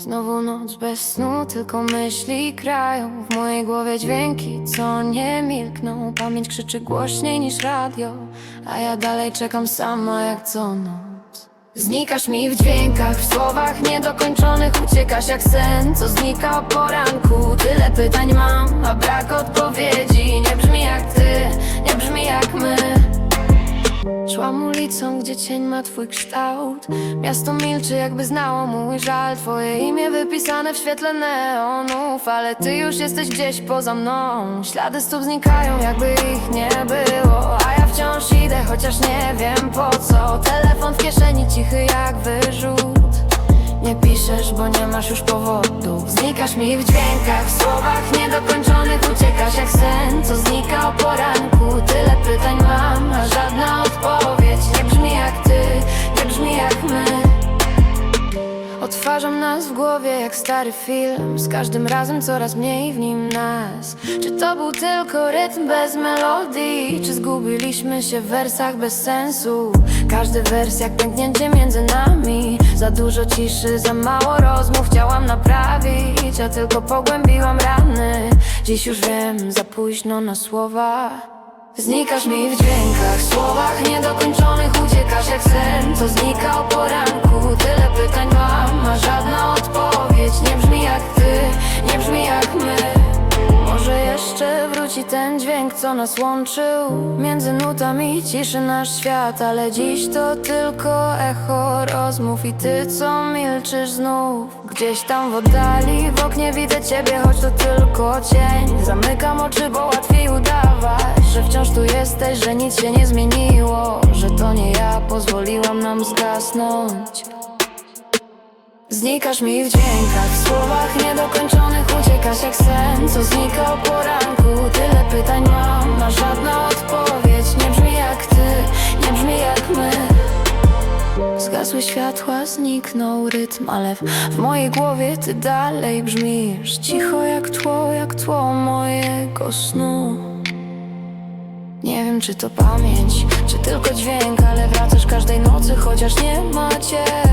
Znowu noc bez snu, tylko myśli krają W mojej głowie dźwięki, co nie milkną. Pamięć krzyczy głośniej niż radio A ja dalej czekam sama jak co noc. Znikasz mi w dźwiękach, w słowach niedokończonych Uciekasz jak sen, co znika o poranku Tyle pytań mam, a brak odpowiedzi Szłam ulicą, gdzie cień ma twój kształt. Miasto milczy, jakby znało mój żal. Twoje imię wypisane w świetle neonów Ale ty już jesteś gdzieś poza mną. Ślady stóp znikają, jakby ich nie było. A ja wciąż idę, chociaż nie wiem po co. Telefon w kieszeni, cichy jak wyrzut. Nie piszesz, bo nie masz już powodu. Znikasz mi w dźwiękach, w słowach niedokończonych Uciekasz jak sen, co znika W głowie jak stary film Z każdym razem coraz mniej w nim nas. Czy to był tylko rytm bez melodii? Czy zgubiliśmy się w wersach bez sensu? Każdy wers jak pęknięcie między nami. Za dużo ciszy, za mało rozmów Chciałam naprawić, a tylko pogłębiłam rany. Dziś już wiem, za późno na słowa. Znikasz mi w dźwiękach, słowach niedokończonych Uciekasz wróci ten dźwięk, co nas łączył Między nutami ciszy nasz świat Ale dziś to tylko echo rozmów I ty, co milczysz znów. Gdzieś tam w oddali, w oknie widzę ciebie Choć to tylko cień. Zamykam oczy, bo łatwiej udawać Że wciąż tu jesteś, że nic się nie zmieniło Że to nie ja pozwoliłam nam zgasnąć Znikasz mi w dźwiękach, w słowach niedokończonych Uciekasz jak sen, co znika o poranku. Tyle pytań mam, a żadna odpowiedź Nie brzmi jak ty, nie brzmi jak my. Zgasły światła, zniknął rytm Ale w, w mojej głowie ty dalej brzmisz. Cicho jak tło, jak tło mojego snu. Nie wiem czy to pamięć, czy tylko dźwięk Ale wracasz każdej nocy, chociaż nie ma cię